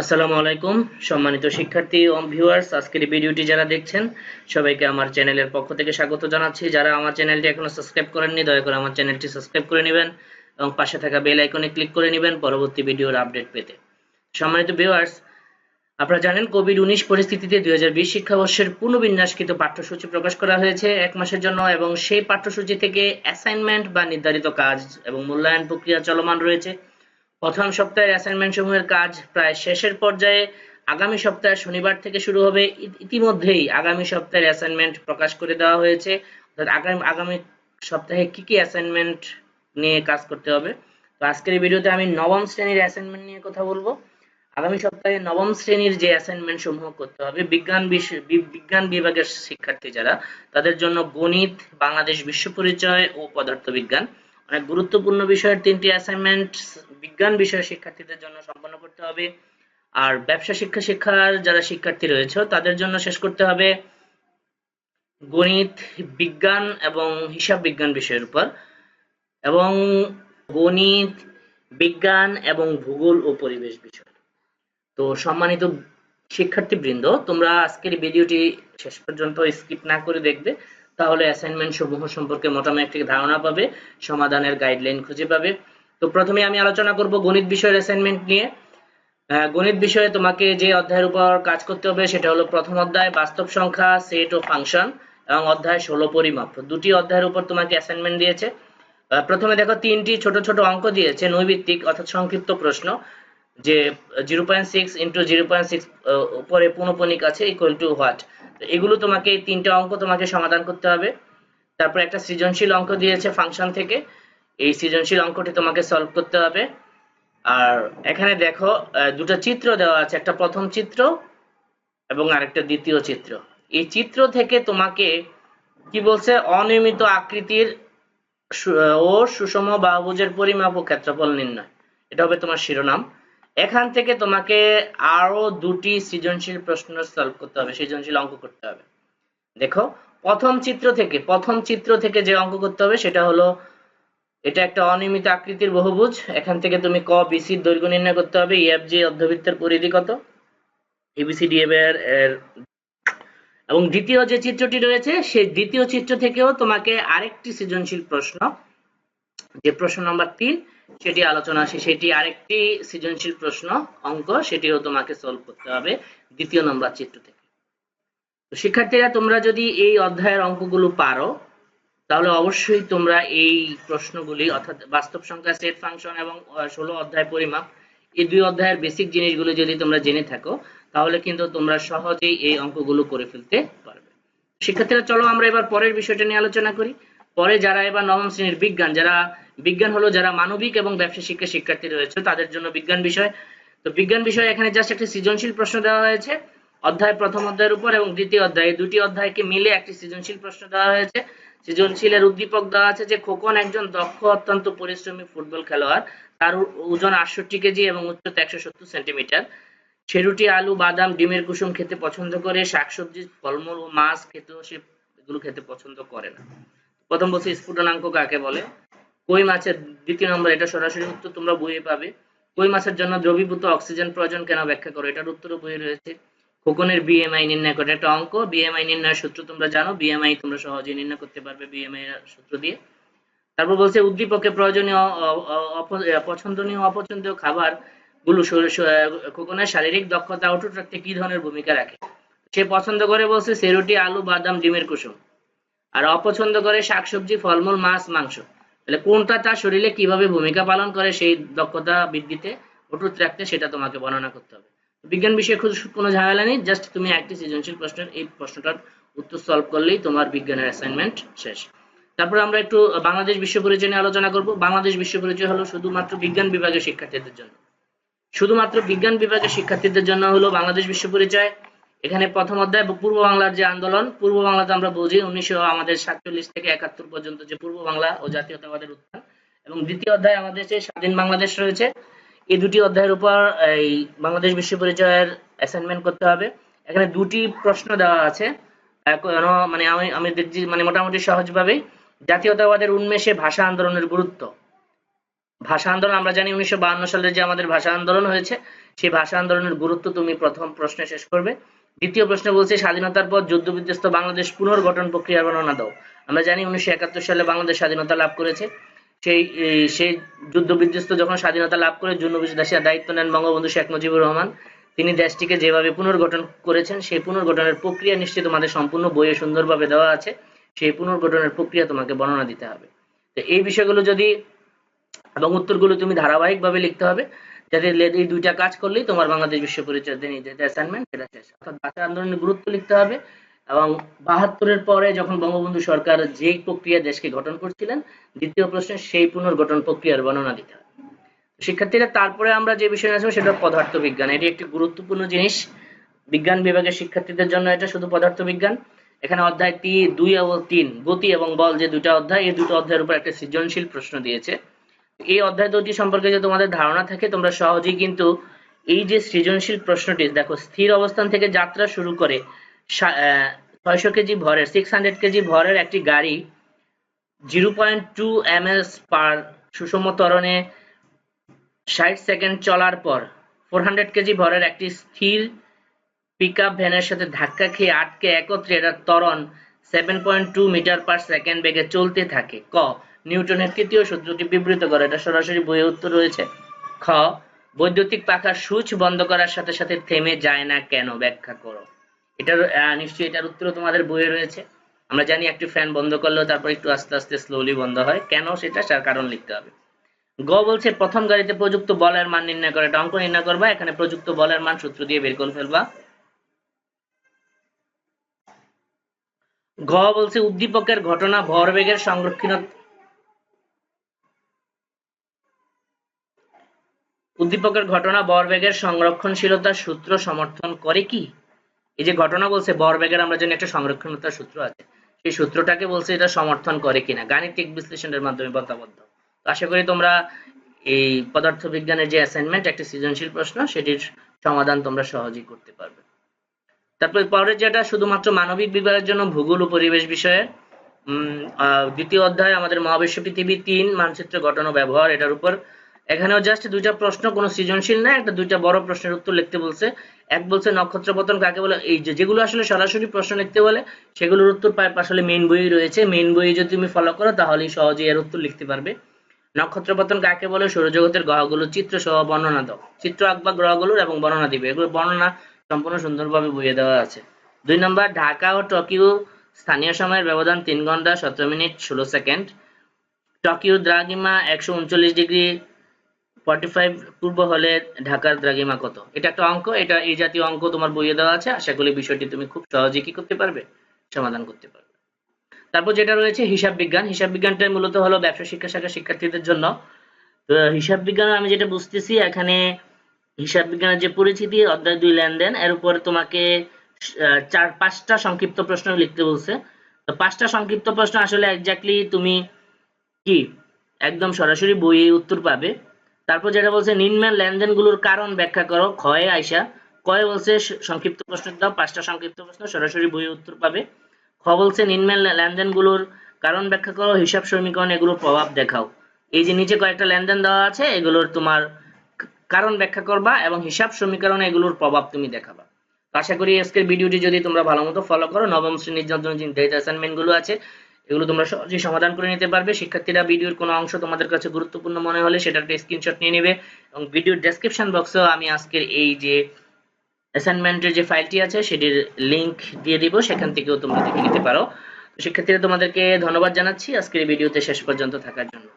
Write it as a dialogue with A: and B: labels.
A: আসসালামু আলাইকুম, সম্মানিত শিক্ষার্থী ও ভিউয়ার্স আজকের ভিডিওটি যারা দেখছেন, সবাইকে আমার চ্যানেলের পক্ষ থেকে স্বাগত জানাচ্ছি। যারা আমার চ্যানেলটি এখনও সাবস্ক্রাইব করেননি, দয়া করে আমার চ্যানেলটি সাবস্ক্রাইব করে নেবেন এবং পাশে থাকা বেল আইকনে ক্লিক করে নেবেন পরবর্তী ভিডিওর আপডেট পেতে। সম্মানিত ভিউয়ার্স আপনারা জানেন কোভিড উনিশ পরিস্থিতিতে দুই হাজার বিশ শিক্ষাবর্ষের পুনর্বিন্যাসকৃত পাঠ্যসূচি প্রকাশ করা হয়েছে এক মাসের জন্য এবং সেই পাঠ্যসূচি থেকে অ্যাসাইনমেন্ট বা নির্ধারিত কাজ এবং মূল্যায়ন প্রক্রিয়া চলমান রয়েছে। প্রথম সপ্তাহের অ্যাসাইনমেন্ট সমূহের কাজ প্রায় শেষের পর্যায়ে আগামী সপ্তাহে শনিবার থেকে শুরু হবে। ইতিমধ্যেই আগামী সপ্তাহের অ্যাসাইনমেন্ট প্রকাশ করে দেওয়া হয়েছে। আগামী আগামী সপ্তাহে কি কি অ্যাসাইনমেন্ট নিয়ে কাজ করতে হবে? তো আজকের এই ভিডিওতে আমি নবম শ্রেণির অ্যাসাইনমেন্ট নিয়ে কথা বলব। আগামী সপ্তাহে নবম শ্রেণির যে অ্যাসাইনমেন্ট সমূহ করতে হবে, বিজ্ঞান বিজ্ঞান বিভাগের শিক্ষার্থী যারা, তাদের জন্য গণিত, বাংলাদেশ বিশ্ব পরিচয় ও পদার্থবিজ্ঞান। অনেক গুরুত্বপূর্ণ বিষয়ের তিনটি অ্যাসাইনমেন্ট বিজ্ঞান বিষয়ের শিক্ষার্থীদের জন্য সম্পন্ন করতে হবে। আর ব্যবসা, শিক্ষা, শিক্ষার যারা শিক্ষার্থী রয়েছে, তাদের জন্য শেষ করতে হবে গণিত, বিজ্ঞান এবং হিসাব বিজ্ঞান বিষয়ের উপর। এবং গণিত, বিজ্ঞান এবং ভূগোল ও পরিবেশ বিষয়। তো সম্মানিত শিক্ষার্থীবৃন্দ, তোমরা আজকের ভিডিওটি শেষ পর্যন্ত স্কিপ না করে দেখবে। তাহলে অ্যাসাইনমেন্ট সমূহ সম্পর্কে মোটামুটি একটি ধারণা পাবে, সমাধানের গাইডলাইন খুঁজে পাবে। তো প্রথমে আমি আলোচনা করব গণিত বিষয়ের অ্যাসাইনমেন্ট নিয়ে। গণিত বিষয়ে তোমাকে যে অধ্যায়ের উপর কাজ করতে হবে সেটা হলো প্রথম অধ্যায়, বাস্তব সংখ্যা সেট ও ফাংশন এবং অধ্যায় ষোলো পরিমাপ। দুটি অধ্যায়ের উপর তোমাকে অ্যাসাইনমেন্ট দিয়েছে। প্রথমে দেখো তিনটি ছোট ছোট অঙ্ক দিয়েছে নৈবিত্তিক অর্থাৎ সংক্ষিপ্ত প্রশ্ন। যে zero point six into zero point six উপরে পুনঃপনিক আছে ইকুয়াল টু হোয়াট এগুলো তোমাকে তিনটে অঙ্ক তোমাকে সমাধান করতে হবে। তারপর একটা সৃজনশীল অঙ্ক দিয়েছে ফাংশন থেকে। এই সৃজনশীল অঙ্কটি তোমাকে সলভ করতে হবে। আর এখানে দেখো দুটো চিত্র দেওয়া আছে, একটা প্রথম চিত্র এবং আরেকটা দ্বিতীয় চিত্র। এই চিত্র থেকে তোমাকে কি বলছে? অনিয়মিত আকৃতির ও সুষম বাহুভুজের পরিমাপ ও ক্ষেত্রফল নির্ণয়। এটা হবে তোমার শিরোনাম। এখান থেকে তোমাকে আরও দুটি সৃজনশীল প্রশ্ন সলভ করতে হবে, সৃজনশীল অঙ্ক করতে হবে। দেখো, প্রথম চিত্র থেকে, প্রথম চিত্র থেকে যে অঙ্ক করতে হবে সেটা হলো, এটা একটা অনিয়মিত আকৃতির বহুভুজ, এখান থেকে তুমি ক বিসি দৈর্ঘ্য নির্ণয় করতে হবে ইএফ জি অর্ধবৃত্তের পরিধি কত? এবিসি ডিএফ এর এর এবং দ্বিতীয় যে চিত্রটি রয়েছে, সেই দ্বিতীয় চিত্র থেকেও তোমাকে আরেকটি সৃজনশীল প্রশ্ন, যে প্রশ্ন নাম্বার তিন সেটি আলোচনা আসে। সেটি আরেকটি সৃজনশীল প্রশ্ন অঙ্ক, সেটিও তোমাকে সলভ করতে হবে দ্বিতীয় নম্বর চিত্র থেকে। তো শিক্ষার্থীরা, তোমরা যদি এই অধ্যায়ের অঙ্কগুলো পারো, তাহলে অবশ্যই তোমরা এই প্রশ্নগুলি, অর্থাৎ বাস্তব সংখ্যা সেট ফাংশন এবং ষোলো অধ্যায় পরিমাপ, এই দুই অধ্যায়ের বেসিক জিনিসগুলো যদি তোমরা জেনে থাকো, তাহলে কিন্তু তোমরা সহজেই এই অঙ্কগুলো করে ফেলতে পারবে। শিক্ষার্থীরা, চলো আমরা এবার পরের বিষয়টা নিয়ে আলোচনা করি। পরে যারা এবার নবম শ্রেণির বিজ্ঞান, যারা বিজ্ঞান হলো যারা মানবিক এবং ব্যবসা শিক্ষা শিক্ষার্থী রয়েছে, তাদের জন্য বিজ্ঞান বিষয়। তো বিজ্ঞান বিষয়ে এখানে জাস্ট একটি সৃজনশীল প্রশ্ন দেওয়া হয়েছে। অধ্যায় প্রথম অধ্যায়ের উপর এবং দ্বিতীয় অধ্যায়। দুটি অধ্যায়কে মিলে একটি সৃজনশীল প্রশ্ন দেওয়া হয়েছে। সৃজনশীলের উদ্দীপক দেওয়া আছে যে, খোকন একজন দক্ষ, অত্যন্ত পরিশ্রমী ফুটবল খেলোয়াড়। তার ওজন আটষট্টি কেজি এবং উচ্চতা একশো সত্তর সেন্টিমিটার। সে রুটি আলু, বাদাম, ডিমের কুসুম খেতে পছন্দ করে। শাকসবজি, ফলমূল ও মাছ খেতেও সে এগুলো খেতে পছন্দ করে না। প্রথম বলছে স্ফুটনাঙ্ক কাকে বলে? কই মাছের দ্বিতীয় নম্বর, এটা সরাসরি উত্তর তোমরা বইয়ে পাবে। কই মাছের জন্য দ্রবীভূত অক্সিজেন প্রয়োজন কেন ব্যাখ্যা করো? এটার উত্তরও বইয়ে রয়েছে। খোকনের বিএমআই নির্ণয় করে। একটা অঙ্ক। বিএমআই নির্ণয়ের সূত্র তোমরা জানো। বিএমআই তোমরা সহজেই নির্ণয় করতে পারবে বিএমআই সূত্র দিয়ে। তারপর বলছে, উদ্দীপকে প্রয়োজনীয় পছন্দনীয় অপছন্দনীয় খাবারগুলো খোকনের শারীরিক দক্ষতা অটুট রাখতে কি ধরনের ভূমিকা রাখে? সে পছন্দ করে বলছে, সেরুটি, আলু, বাদাম, ডিমের কুসুম। আর অপছন্দ করে শাকসবজি, ফলমূল, মাছ, মাংস। তাহলে কোনটা তার শরীরে কীভাবে ভূমিকা পালন করে সেই দক্ষতা বৃদ্ধিতে অটুট রাখতে সেটা তোমাকে বর্ণনা করতে হবে। বিজ্ঞান বিষয়ে কোনো ঝামেলা নেই জাস্ট তুমি একটি সৃজনশীল প্রশ্নের, এই প্রশ্নটার উত্তর সলভ করলেই তোমার বিজ্ঞানের অ্যাসাইনমেন্ট শেষ। তারপর আমরা একটু বাংলাদেশ বিশ্ব পরিচয় নিয়ে আলোচনা করব। বাংলাদেশ বিশ্ব পরিচয় হলো শুধুমাত্র বিজ্ঞান বিভাগের শিক্ষার্থীদের জন্য। শুধুমাত্র বিজ্ঞান বিভাগের শিক্ষার্থীদের জন্য হলো বাংলাদেশ বিশ্ব পরিচয় এখানে প্রথম অধ্যায় পূর্ব বাংলার যে আন্দোলন, পূর্ব বাংলাতে আমরা বুঝি উনিশশো আমাদের সাতচল্লিশ থেকে একাত্তর পর্যন্ত যে পূর্ব বাংলা ও জাতীয়তাবাদের উত্থান। এবং দ্বিতীয় অধ্যায় আমাদের যে স্বাধীন বাংলাদেশ রয়েছে। এই দুটি অধ্যায়ের উপর এই বাংলাদেশ বিশ্ব পরিচয়ের অ্যাসাইনমেন্ট করতে হবে। এখানে দুটি প্রশ্ন দেওয়া আছে। মানে আমি আমি দেখছি মানে মোটামুটি সহজভাবেই। জাতীয়তাবাদের উন্মেষে ভাষা আন্দোলনের গুরুত্ব। ভাষা আন্দোলন, আমরা জানি উনিশশো সালে যে আমাদের ভাষা আন্দোলন হয়েছে, সেই ভাষা আন্দোলনের গুরুত্ব তুমি প্রথম প্রশ্নে শেষ করবে। দ্বিতীয় প্রশ্ন বলছে, স্বাধীনতার পর যুদ্ধ বিধ্বস্ত বাংলাদেশ পুনর্গঠন প্রক্রিয়ার বর্ণনা দাও। আমরা জানি উনিশশো একাত্তর সালে বাংলাদেশ স্বাধীনতা লাভ করেছে। সেই সেই যুদ্ধ বিধ্বস্ত যখন স্বাধীনতা লাভ করে জুন্নবিদাসিয়া দায়িত্ব নেন বঙ্গবন্ধু শেখ মুজিবুর রহমান। তিনি দেশটিকে যেভাবে পুনর্গঠন করেছেন, সেই পুনর্গঠনের প্রক্রিয়া নিশ্চয়ই তোমাদের সম্পূর্ণ বইয়ে সুন্দরভাবে দেওয়া আছে। সেই পুনর্গঠনের প্রক্রিয়া তোমাকে বর্ণনা দিতে হবে। তো এই বিষয়গুলো যদি এবং উত্তরগুলো তুমি ধারাবাহিকভাবে লিখতে হবে। যাতে এই দুইটা কাজ করলেই তোমার বাংলাদেশ বিশ্ব পরিচয় যে অ্যাসাইনমেন্ট সেটা শেষ। অর্থাৎ ভাষা আন্দোলনের গুরুত্ব লিখতে হবে এবং বাহাত্তরের পরে যখন বঙ্গবন্ধু সরকার যে প্রক্রিয়া দেশকে গঠন করছিলেন, দ্বিতীয় প্রশ্নে সেই পুনর্গঠন প্রক্রিয়ার বর্ণনা দিতে হবে। শিক্ষার্থীরা, তারপরে আমরা যে বিষয় আসব সেটা পদার্থ বিজ্ঞান। এটি একটি গুরুত্বপূর্ণ জিনিস। বিজ্ঞান বিভাগের শিক্ষার্থীদের জন্য এটা শুধু পদার্থ বিজ্ঞান। এখানে অধ্যায় তি দুই এবং তিন, গতি এবং বল যে দুটো অধ্যায়, এই দুটো অধ্যায়ের উপর একটা সৃজনশীল প্রশ্ন দিয়েছে। এই অধ্যায় দুটি সম্পর্কে যদি তোমাদের ধারণা থাকে, তোমরা সহজেই কিন্তু এই যে সৃজনশীল প্রশ্নটি, দেখো, স্থির অবস্থান থেকে যাত্রা শুরু করে ছয়শো কেজি ভরের সিক্স হান্ড্রেড কেজি ভরের একটি গাড়ি zero point two M S per সুষম ত্বরণে ষাট সেকেন্ড চলার পর ফোর হান্ড্রেড কেজি ভরের একটি স্থির পিকআপ ভ্যানের সাথে ধাক্কা খেয়ে আটকে একত্রে এটার ত্বরণ seven point two metre per second বেগে চলতে থাকে। ক নিউটনের তৃতীয় সূত্রটি বিবৃত করে। এটা সরাসরি বইয়ে উত্তর রয়েছে। খ, বৈদ্যুতিক পাখার সুইচ বন্ধ করার সাথে সাথে থেমে যায় না কেন? ব্যাখ্যা করো। এটার নিশ্চয়ই এটার উত্তর তোমাদের বইয়ে রয়েছে। আমরা জানি একটি ফ্যান বন্ধ করলেও তারপর একটু আস্তে আস্তে স্লোলি বন্ধ হয়। কেন? সেটা তার কারণ লিখতে হবে। গ বলছে, প্রথম গাড়িতে প্রযুক্ত বলের মান নির্ণয় করে। এটা অঙ্ক নির্ণয় করবা, এখানে প্রযুক্ত বলের মান সূত্র দিয়ে বের করে ফেলবা। ঘ বলছে, উদ্দীপকের ঘটনা ভরবেগের সংরক্ষণ উদ্দীপকের ঘটনা ভরবেগের সংরক্ষণশীলতার সূত্র সমর্থন করে কি? এই যে ঘটনা বলছে ভরবেগের আমরা জানি একটা সংরক্ষণতার সূত্র আছে। সেই সূত্রটাকে বলছে এটা সমর্থন করে কিনা, গাণিতিক বিশ্লেষণের মাধ্যমে বলতাবদ্ধ আশা করি তোমরা এই পদার্থবিজ্ঞানের যে অ্যাসাইনমেন্ট একটা সৃজনশীল প্রশ্ন, সেটির সমাধান তোমরা সহজেই করতে পারবে। তারপর পরে যেটা, শুধুমাত্র মানবিক বিভাগের জন্য ভূগোল ও পরিবেশ বিষয়ে। দ্বিতীয় অধ্যায়, আমাদের মহাবিশ্ব পৃথিবী তিন, মানচিত্র গঠন ও ব্যবহার, এটার উপর এখানেও জাস্ট দুইটা প্রশ্ন, কোনো সৃজনশীল না, একটা দুইটা বড় প্রশ্নের উত্তর লিখতে বলছে। এক বলছে, নক্ষত্র পতন কাকে বলে, এই যে যেগুলো আসলে সরাসরি প্রশ্ন লিখতে বলে, সেগুলোর উত্তর পায় আসলে মেইন বই রয়েছে। মেইন বই যদি তুমি ফলো করো, তাহলেই সহজেই এর উত্তর লিখতে পারবে। নক্ষত্র পতন কাকে বলে, সৌরজগতের গ্রহগুলোর চিত্র সহ বর্ণনা দাও। চিত্র আঁকবা গ্রহগুলোর এবং বর্ণনা দিবে। এগুলো বর্ণনা সম্পূর্ণ সুন্দরভাবে বইয়ে দেওয়া আছে। দুই নম্বর, ঢাকা ও টোকিও স্থানীয় সময়ের ব্যবধান তিন ঘণ্টা সতেরো মিনিট ষোলো সেকেন্ড। টোকিও দ্রাঘিমা একশো উনচল্লিশ ডিগ্রি ফর্টি ফাইভ পূর্ব হলে ঢাকার দ্রাঘিমা কত? এটা একটা অঙ্ক, এটা এই জাতীয় অঙ্ক তোমার বইয়ে দেওয়া আছে। আশা করি বিষয়টি তুমি খুব সহজে কি করতে পারবে? সমাধান করতে পারবে। তারপর যেটা রয়েছে হিসাব বিজ্ঞান। হিসাব বিজ্ঞানটা মূলত হলো ব্যবসা, শিক্ষা শাখার শিক্ষার্থীদের জন্য। তো হিসাব বিজ্ঞান আমি যেটা বুঝতেছি, এখানে হিসাব বিজ্ঞানের যে পরিচিতি, অধ্যায় দুই লেনদেন, এর উপরে তোমাকে চার, পাঁচটা সংক্ষিপ্ত প্রশ্ন লিখতে বলছে। তো পাঁচটা সংক্ষিপ্ত প্রশ্ন আসলে এক্স্যাক্টলি তুমি কি? একদম সরাসরি বইয়ে উত্তর পাবে। তারপর যেটা বলছে, নিম্নের লেনদেনগুলোর কারণ ব্যাখ্যা করো। ক্ষয়ে আইসা কয়ে বলছে সংক্ষিপ্ত প্রশ্ন দাও, পাঁচটা সংক্ষিপ্ত প্রশ্ন, সরাসরি বইয়ে উত্তর পাবে। খ বলছে, নিম্নের লেনদেনগুলোর কারণ ব্যাখ্যা করো, হিসাব সমীকরণ, এগুলোর প্রভাব দেখাও। এই যে নিচে কয়েকটা লেনদেন দেওয়া আছে, এগুলোর তোমার কারণ ব্যাখ্যা করবা এবং হিসাব সমীকরণে এগুলোর প্রভাব তুমি দেখাবা। আশা করি আজকের ভিডিওটি যদি তোমরা ভালো মতো ফলো করো, নবম শ্রেণির জন্য যে নির্ধারিত অ্যাসাইনমেন্টগুলো আছে এগুলো তোমরা সহজেই সমাধান করে নিতে পারবে। শিক্ষার্থীরা ভিডিওর কোনো অংশ তোমাদের কাছে গুরুত্বপূর্ণ মনে হলে সেটার একটা স্ক্রিনশট নিয়ে নেবে এবং ভিডিওর ডেসক্রিপশন বক্সেও আমি আজকের এই যে অ্যাসাইনমেন্টের যে ফাইলটি আছে, সেটির লিংক দিয়ে দিব। সেখান থেকেও তোমরা দেখে নিতে পারো। শিক্ষার্থীরা তোমাদেরকে ধন্যবাদ জানাচ্ছি। আজকের ভিডিওতে শেষ পর্যন্ত থাকার জন্য।